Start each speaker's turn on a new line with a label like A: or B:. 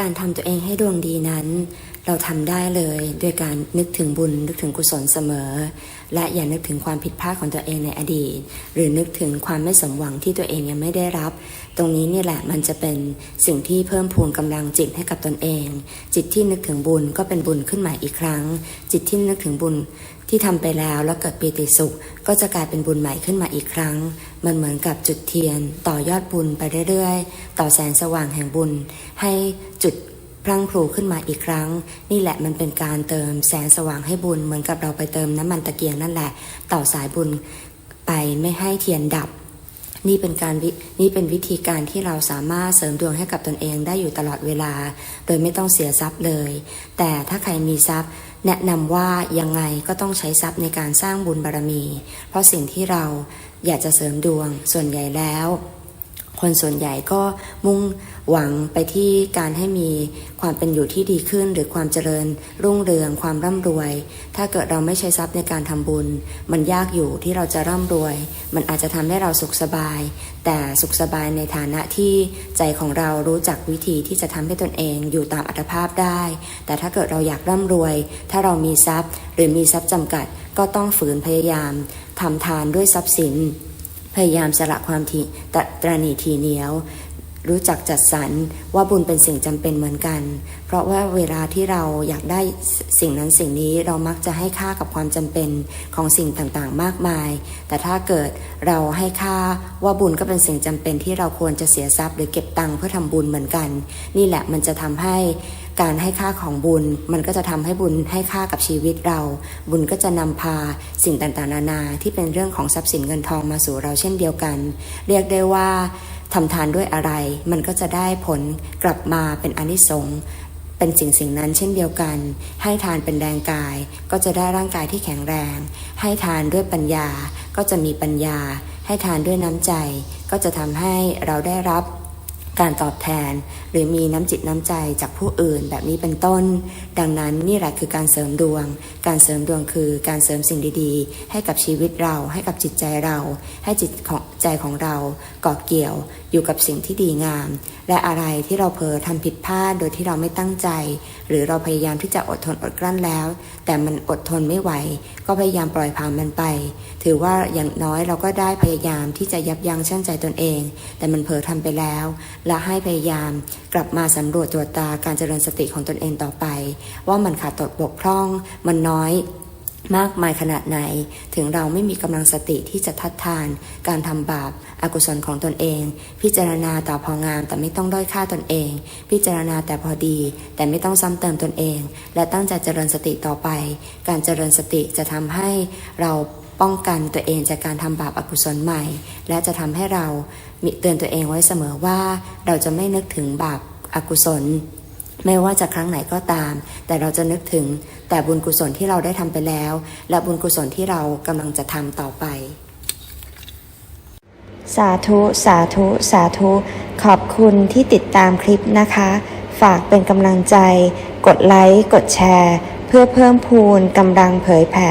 A: การทำตัวเองให้ดวงดีนั้น เราทำได้เลยโดยการนึกถึงบุญนึกถึงกุศลเสมอ และอย่านึกถึงความผิดพลาดของตัวเองในอดีต หรือนึกถึงความไม่สมหวังที่ตัวเองยังไม่ได้รับ ตรงนี้เนี่ยแหละมันจะเป็นสิ่งที่เพิ่มพูนกำลังจิตให้กับตนเอง จิตที่นึกถึงบุญก็เป็นบุญขึ้นมาอีกครั้ง จิตที่นึกถึงบุญ ที่ทำไปแล้วแล้วเกิดปีติสุข ก็จะกลายเป็นบุญใหม่ขึ้นมาอีกครั้ง มันเหมือนกับจุดเทียน ต่อยอดบุญไปเรื่อยๆ ต่อแสงสว่างแห่งบุญ ให้จุดพลังพลูขึ้นมาอีกครั้ง นี่แหละมันเป็นการเติมแสงสว่างให้บุญ เหมือนกับเราไปเติมน้ำมันตะเกียงนั่นแหละ ต่อสายบุญไปไม่ให้เทียนดับ นี่เป็นการนี่เป็นวิธีการที่เราสามารถเสริมดวงให้กับตนเองได้อยู่ตลอดเวลา โดยไม่ต้องเสียทรัพย์เลย แต่ถ้าใครมีทรัพย์ แนะนำว่ายังไงก็ต้องใช้ทรัพย์ในการสร้างบุญบารมี เพราะสิ่งที่เราอยากจะเสริมดวงส่วนใหญ่แล้ว คนส่วนใหญ่ก็มุ่งหวังไปที่การให้มีความเป็นอยู่ที่ดีขึ้น หรือความเจริญรุ่งเรืองความร่ำรวย ถ้าเกิดเราไม่ใช้ทรัพย์ในการทำบุญ มันยากอยู่ที่เราจะร่ำรวย มันอาจจะทำให้เราสุขสบาย แต่สุขสบายในฐานะที่ใจของเรารู้จักวิธีที่จะทำให้ตนเองอยู่ตามอัตภาพได้ แต่ถ้าเกิดเราอยากร่ำรวย ถ้าเรามีทรัพย์ หรือมีทรัพย์จำกัด ก็ต้องฝืนพยายามทำทานด้วยทรัพย์สิน พยายามสละความทีตะตรณีทีเหนียว รู้จักจัดสรรว่าบุญเป็นสิ่งจำเป็นเหมือนกัน เพราะว่าเวลาที่เราอยากได้สิ่งนั้นสิ่งนี้เรามักจะให้ค่ากับความจำเป็นของสิ่งต่างๆ มากมาย แต่ถ้าเกิดเราให้ค่าว่าบุญก็เป็นสิ่งจำเป็นที่เราควรจะเสียทรัพย์หรือเก็บตังค์เพื่อทำบุญเหมือนกัน นี่แหละมันจะทำให้การให้ค่าของบุญมันก็จะทำให้บุญให้ค่ากับชีวิตเรา บุญก็จะนำพาสิ่งต่างๆ นานาที่เป็นเรื่องของทรัพย์สินเงินทองมาสู่เราเช่นเดียวกัน เรียกได้ว่า ทำทานด้วยอะไร มันก็จะได้ผลกลับมาเป็นอนิสงส์เป็นสิ่งสิ่งนั้นเช่นเดียวกัน ให้ทานเป็นแรงกาย ก็จะได้ร่างกายที่แข็งแรง ให้ทานด้วยปัญญา ก็จะมีปัญญา ให้ทานด้วยน้ำใจ ก็จะทำให้เราได้รับ การตอบแทน หรือมีน้ำจิตน้ำใจจากผู้อื่นแบบนี้เป็นต้น ดังนั้นนี่แหละคือการเสริมดวง การเสริมดวงคือการเสริมสิ่งดีๆ ให้กับชีวิตเรา ให้กับจิตใจเรา ให้จิตของใจของเราเกาะเกี่ยวอยู่กับสิ่งที่ดีงาม และอะไรที่เราเผลอทำผิดพลาดโดยที่เราไม่ตั้งใจ หรือเราพยายามที่จะอดทนอดกลั้นแล้ว แต่มันอดทนไม่ไหว ก็พยายามปล่อยผ่านมันไป ถือว่าอย่างน้อยเราก็ได้พยายามที่จะยับยั้งชั่งใจตนเอง แต่มันเผลอทำไปแล้วและให้พยายามกลับมาสำรวจตรวจตาการเจริญสติของตนเองต่อไป ว่ามันขาดตกบกพร่อง มันน้อยมากมายขนาดไหน ถึงเราไม่มีกำลังสติที่จะทัดทาน การทำบาปอากุศลของตนเอง พิจารณาแต่พองามแต่ไม่ต้องด้อยค่าตนเอง พิจารณาแต่พอดี แต่ไม่ต้องซ้ำเติมตนเอง และตั้งใจเจริญสติต่อไป การเจริญสติจะทำให้เรา ป้องกันตัวเองจากการทำบาปอากุศลใหม่ และจะทำให้เรามีเตือนตัวเองไว้เสมอว่าเราจะไม่นึกถึงบาปอากุศล ไม่ว่าจะครั้งไหนก็ตาม แต่เราจะนึกถึงแต่บุญกุศลที่เราได้ทำไปแล้ว และบุญกุศลที่เรากำลังจะทำต่อไป
B: สาธุ สาธุ สาธุ ขอบคุณที่ติดตามคลิปนะคะ ฝากเป็นกำลังใจ กดไลค์ กดแชร์ เพื่อเพิ่มพูนกำลังเผยแผ่